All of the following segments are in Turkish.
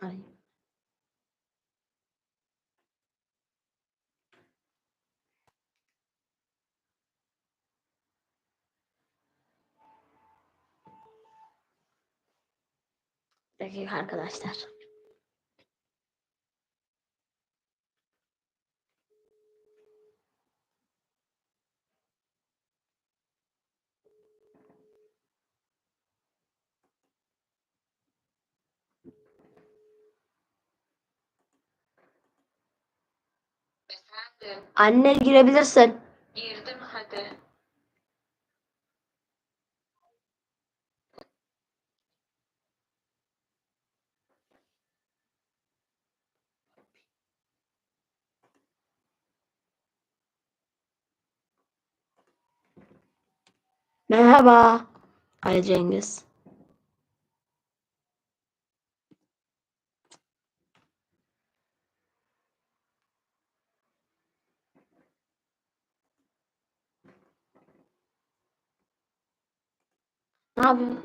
Ay. Dakika arkadaşlar. Anne girebilirsin. girdim hadi. Merhaba. Ali Cengiz. Ne yapıyorsun?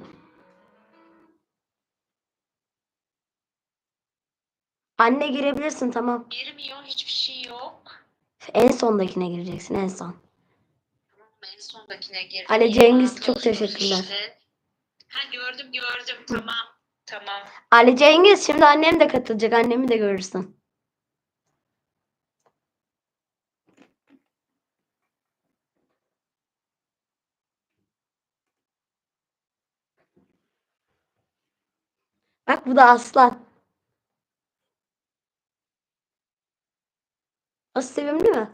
Anne girebilirsin tamam. Girmiyor, hiçbir şey yok. En sondakine gireceksin en son. Tamam, en sondakine girdim. Ali Cengiz, çok teşekkürler. işte. Ha gördüm gördüm, tamam. Tamam. Ali Cengiz şimdi annem de katılacak. Annemi de görürsün. Bak bu da aslan. Nasıl sevimli mi?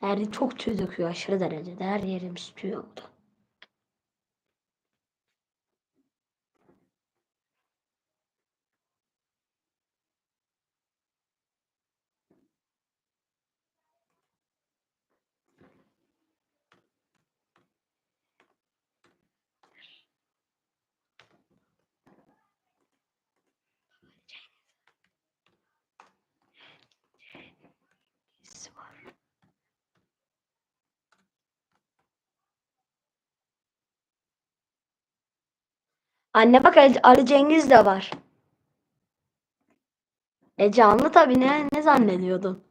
Her çok tüy döküyor aşırı derecede. Her yerimiz tüy oldu. Anne bak Ali, Cengiz de var. E canlı tabii ne ne zannediyordun?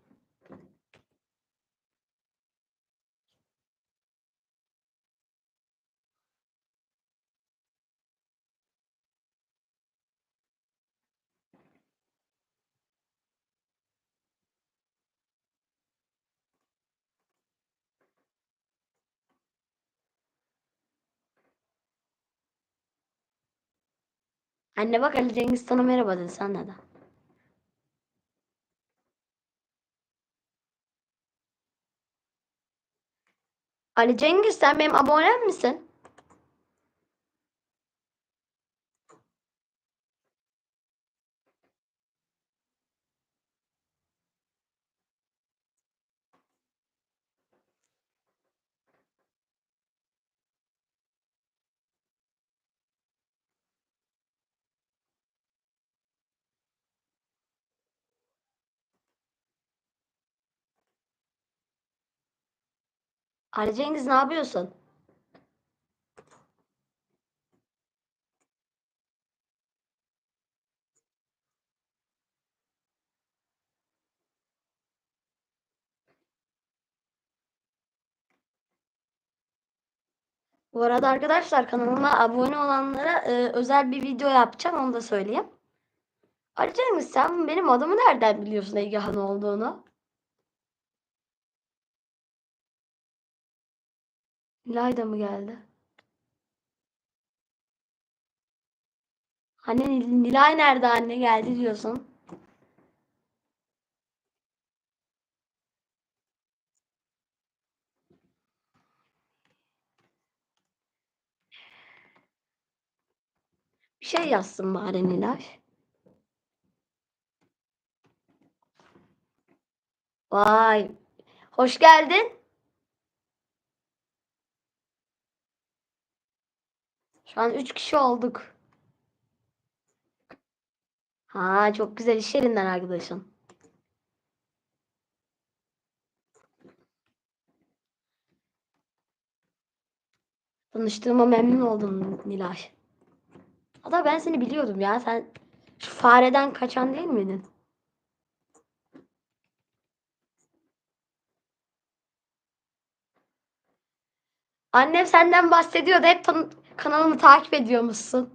Anne bak Ali Cengiz sana merhaba dedi sen de. Ali Cengiz sen benim abonem misin? Ali Cengiz ne yapıyorsun? Bu arada arkadaşlar kanalıma abone olanlara e, özel bir video yapacağım onu da söyleyeyim. Ali Cengiz sen benim adımı nereden biliyorsun Egehan olduğunu? Nilay da mı geldi? Nil- Nilay nerede anne geldi diyorsun. Bir şey yazsın bari Nilay. Vay. Hoş geldin. Şu an üç kişi olduk. Ha çok güzel iş yerinden arkadaşın. Tanıştığıma memnun oldum Nilay. Hatta ben seni biliyordum ya. Sen şu fareden kaçan değil miydin? Annem senden bahsediyordu. Hep tan- kanalımı takip ediyormuşsun.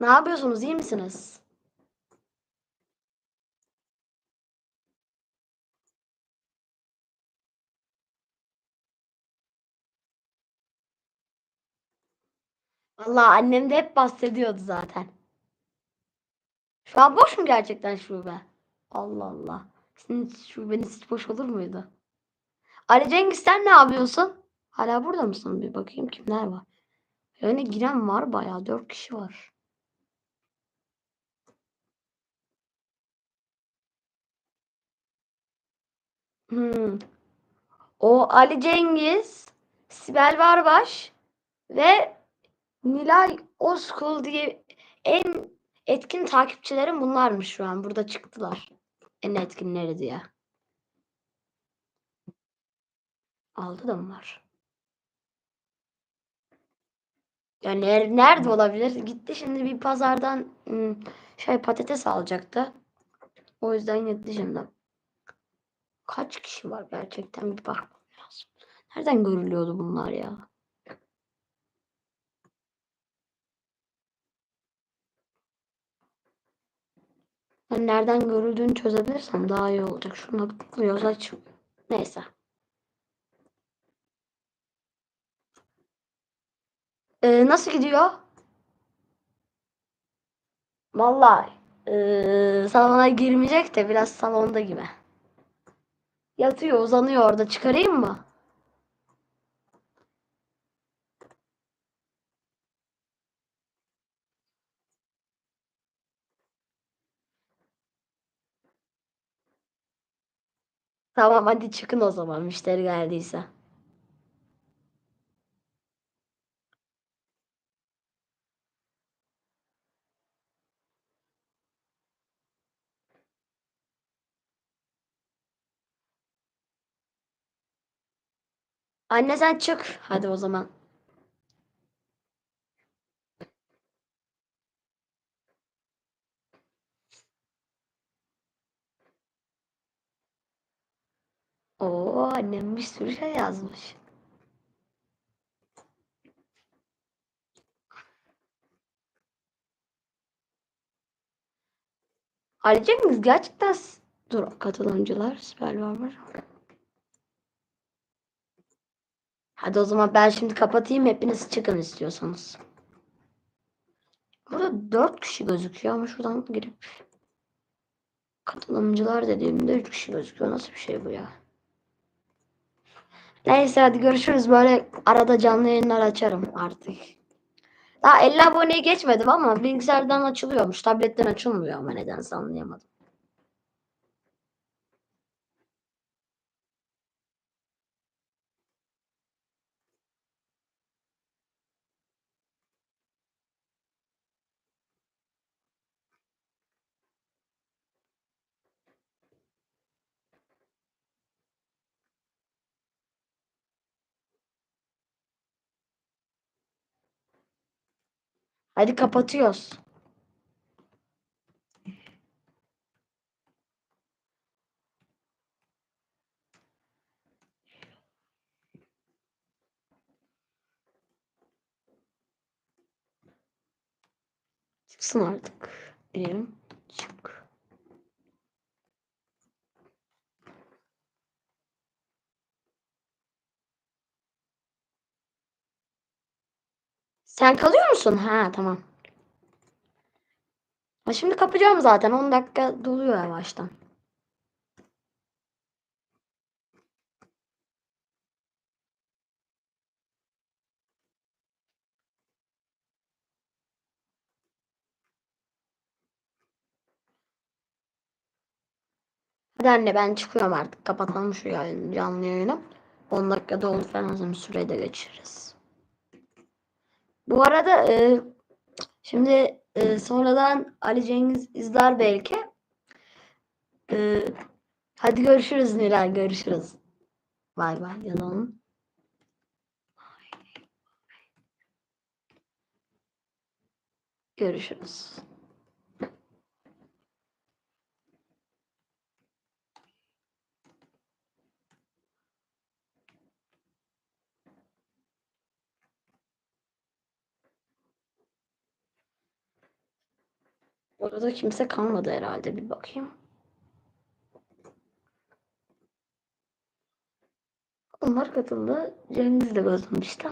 Ne yapıyorsunuz? İyi misiniz? Vallahi annem de hep bahsediyordu zaten. Şu an boş mu gerçekten şube? Allah Allah. Sizin şubeniz hiç boş olur muydu? Ali Cengiz sen ne yapıyorsun? Hala burada mısın? Bir bakayım kimler var. Yani giren var bayağı. Dört kişi var. Hmm. O Ali Cengiz, Sibel Barbaş ve Nilay Oskul diye en etkin takipçilerim bunlarmış şu an. Burada çıktılar. En etkinleri diye. Altı da mı var? Ya ner- nerede olabilir? Gitti şimdi bir pazardan ım, şey patates alacaktı. O yüzden gitti şimdi. Kaç kişi var gerçekten bir bakmam lazım. Nereden görülüyordu bunlar ya? Ben nereden görüldüğünü çözebilirsem daha iyi olacak. Şuna tıklıyoruz aç. Neyse. Ee, nasıl gidiyor? Vallahi ee, salona girmeyecek de biraz salonda gibi. Yatıyor, uzanıyor orada. Çıkarayım mı? Tamam hadi çıkın o zaman müşteri geldiyse. Anne sen çık. Hadi o zaman. Oo annem bir sürü şey yazmış. Arayacak mıyız? Gerçekten dur katılımcılar süper var. Hadi o zaman ben şimdi kapatayım hepiniz çıkın istiyorsanız. Burada dört kişi gözüküyor ama şuradan girip katılımcılar dediğimde üç kişi gözüküyor. Nasıl bir şey bu ya? Neyse hadi görüşürüz. Böyle arada canlı yayınlar açarım artık. Daha 50 aboneye geçmedim ama bilgisayardan açılıyormuş. Tabletten açılmıyor ama nedense anlayamadım. Hadi kapatıyoruz. Çıksın artık. Diyelim. Sen kalıyor musun? Ha tamam. Ha, şimdi kapacağım zaten. 10 dakika doluyor yavaştan. Hadi anne ben çıkıyorum artık. Kapatalım şu yayın, canlı yayını. 10 dakika doldu falan. Sürede geçiririz. Bu arada e, şimdi e, sonradan Ali Cengiz izler belki. E, hadi görüşürüz Nilay görüşürüz. Bay bay yazalım. Görüşürüz. Orada kimse kalmadı herhalde bir bakayım. Onlar katıldı. Cengiz de katılmıştı.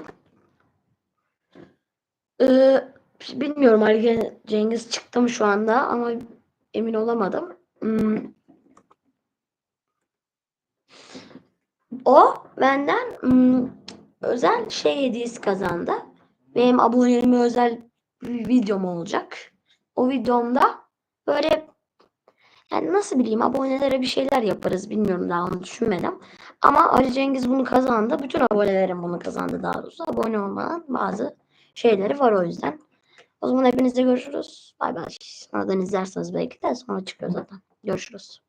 Ee, bilmiyorum Ali Cengiz çıktı mı şu anda ama emin olamadım. Hmm. O benden hmm, özel şey hediyesi kazandı. Benim abonelerime özel bir videom olacak. O videomda böyle yani nasıl bileyim abonelere bir şeyler yaparız bilmiyorum daha onu düşünmedim. Ama Ali Cengiz bunu kazandı. Bütün abonelerim bunu kazandı daha doğrusu. Abone olmadan bazı şeyleri var o yüzden. O zaman hepinizle görüşürüz. Bay bay. Sonradan izlerseniz belki de sonra çıkıyor zaten. Görüşürüz.